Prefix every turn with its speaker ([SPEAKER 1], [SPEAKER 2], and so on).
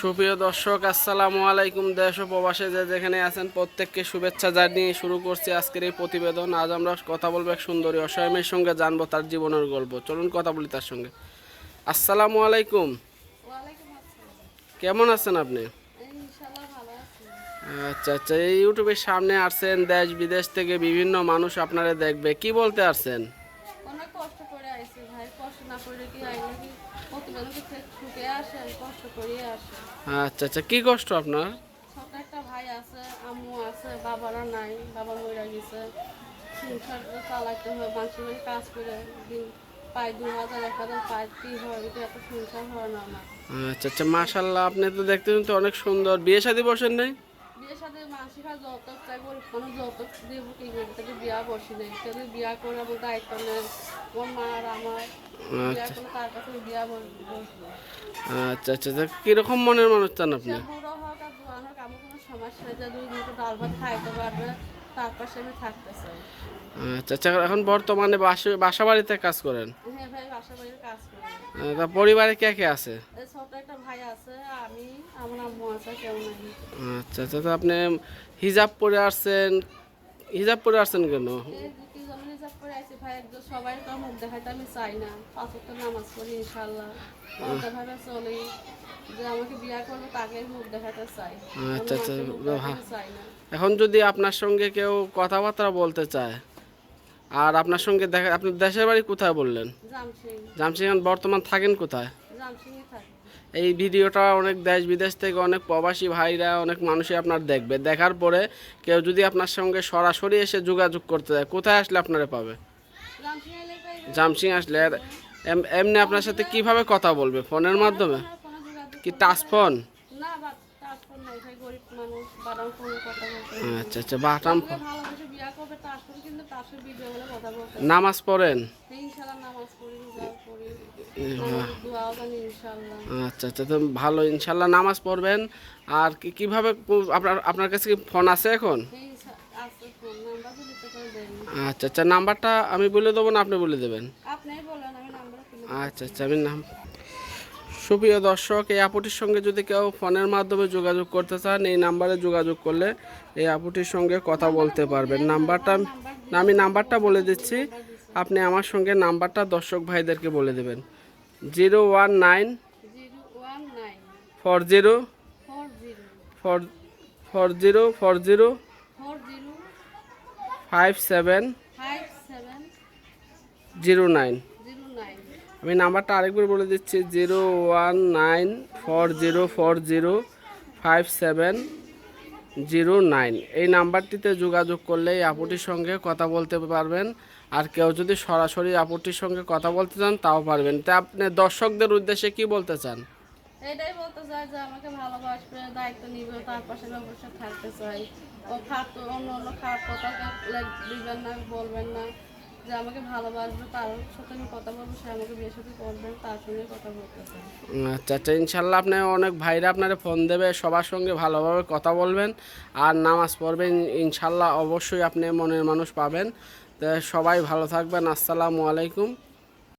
[SPEAKER 1] সুপ্রিয় দর্শক আসসালামু আলাইকুম দেশ ও প্রবাসে যে যেখানে আছেন প্রত্যেককে শুভেচ্ছা জানিয়ে শুরু করছি আজকের এই প্রতিবেদন। আজ আমরা কথা বলব এক সুন্দরী অসহায় মেয়ের সঙ্গে জানব তার জীবনের গল্প। চলুন কথা বলি তার সঙ্গে। আসসালামু আলাইকুম। কেমন আছেন আপনি? আচ্ছা আচ্ছা এই ইউটিউবের সামনে আসছেন দেশ বিদেশ থেকে বিভিন্ন মানুষ আপনারা দেখবে। কি বলতে আসছেন?
[SPEAKER 2] কষ্ট করে ভাই কষ্ট না করে কি?
[SPEAKER 1] আচ্ছা আচ্ছা কি কষ্ট আপনার?
[SPEAKER 2] ছোট একটা ভাই আছে আম্মু আছে বাবারা নাই বাবা মরে গেছে। সংসার চালাইতে হয় মানুষের কাজ করে দিন পাই দু হাজার এক হাজার পাই কি হয় এত সংসার হয় না আমার।
[SPEAKER 1] আচ্ছা আচ্ছা মাশাল্লাহ আপনি তো দেখতে তো অনেক সুন্দর। বিয়ে শাদী বসেন নাই?
[SPEAKER 2] বিয়ের সাথে মানসিক যৌতুক চাই গরিব মানুষ যৌতুক দিব কি করবে? তাদের বিয়া বসি নেই। তাদের বিয়া করে আমার দায়িত্ব নেই। আমার মা আর আমার করলে তার কাছে বিয়া বস- বসবো।
[SPEAKER 1] আচ্ছা আচ্ছা তা কীরকম মনের মানুষ চান আপনি?
[SPEAKER 2] বুড়ো হোক আর জোয়ান হোক আমার কোনো সমস্যা নেই। যে দুই দুটো ডাল ভাত খাইতে পারবে তার পাশে আমি থাকতে চাই।
[SPEAKER 1] আচ্ছা আচ্ছা এখন বর্তমানে বাসা বাড়িতে কাজ করেন?
[SPEAKER 2] হ্যাঁ ভাই বাসা বাড়ির কাজ করি।
[SPEAKER 1] আহ, তা পরিবারে কে কে আছে?
[SPEAKER 2] ছোট একটা ভাই আছে আমি
[SPEAKER 1] আচ্ছা আচ্ছা তো আপনি হিজাব পরে আসছেন হিজাব পরে আসছেন কেন?
[SPEAKER 2] সবাই তো মুখ দেখাইতে আমি চাই না। পাঁচ নামাজ পড়ি ইনশাল্লাহ ভাবে চলি যে আমাকে বিয়া করবে তাকে মুখ দেখাতে চাই। অন্য
[SPEAKER 1] আচ্ছা, আচ্ছা, এখন যদি আপনার সঙ্গে কেউ কথাবার্তা বলতে চায় আর আপনার সঙ্গে দেখা আপনার দেশের বাড়ি কোথায় বললেন?
[SPEAKER 2] জামসিং
[SPEAKER 1] জামসিং বর্তমান থাকেন কোথায়? এই ভিডিওটা অনেক দেশ বিদেশ থেকে অনেক প্রবাসী ভাইরা অনেক মানুষই আপনার দেখবে। দেখার পরে কেউ যদি আপনার সঙ্গে সরাসরি এসে যোগাযোগ করতে চায় কোথায় আসলে আপনারা পাবে?
[SPEAKER 2] জামসিং
[SPEAKER 1] আসলে এমনি আপনার সাথে কীভাবে কথা বলবে? ফোনের মাধ্যমে? কি টাচ ফোন? আচ্ছা আচ্ছা বাটাম
[SPEAKER 2] আমাকে ভালোবেসে
[SPEAKER 1] আচ্ছা আচ্ছা তো ভালো, ইনশাল্লাহ নামাজ পড়বেন। আর কি, কীভাবে আপনার আপনার কাছে কি ফোন আছে এখন? আচ্ছা আচ্ছা নাম্বারটা আমি বলে দেবো না, আপনি বলে দেবেন? আচ্ছা আচ্ছা আমি নাম সুপ্রিয় দর্শক, এই আপুটির সঙ্গে যদি কেউ ফোনের মাধ্যমে যোগাযোগ করতে চান, এই নাম্বারে যোগাযোগ করলে এই আপুটির সঙ্গে কথা বলতে পারবেন। নাম্বারটা আমি নাম্বারটা বলে দিচ্ছি। আপনি আমার সঙ্গে নাম্বারটা দর্শক ভাইদেরকে বলে দেবেন। Zero one nine four zero
[SPEAKER 2] four
[SPEAKER 1] four zero four zero five seven zero nine. আমি নাম্বারটা আরেকবার বলে দিচ্ছি, zero one nine four zero four zero five seven zero nine. এই নাম্বারটিতে যোগাযোগ করলে এই আপুটির সঙ্গে কথা বলতে পারবেন। আর কেউ যদি সরাসরি আপুটির সঙ্গে কথা বলতে চান, তাও পারবেন। তা আপনি দর্শকদের উদ্দেশ্যে কি বলতে চান?
[SPEAKER 2] এটাই বলতে চাই যে আমাকে ভালোবাসবে, দায়িত্ব নিবে, তার পাশে অবশ্যই থাকতে চাই। ও খারাপ অন্য অন্য খারাপ কথা দিবেন না, বলবেন না। যে আমাকে ভালোবাসবে, তার সাথে আমি কথা বলব, সে আমাকে বিয়ের সাথে তার সঙ্গে কথা বলতে
[SPEAKER 1] আচ্ছা আচ্ছা ইনশাল্লাহ আপনি অনেক ভাইরা আপনারা ফোন দেবে, সবার সঙ্গে ভালোভাবে কথা বলবেন আর নামাজ পড়বেন, ইনশাল্লাহ অবশ্যই আপনি মনের মানুষ পাবেন। তো সবাই ভালো থাকবেন, আসসালামু আলাইকুম।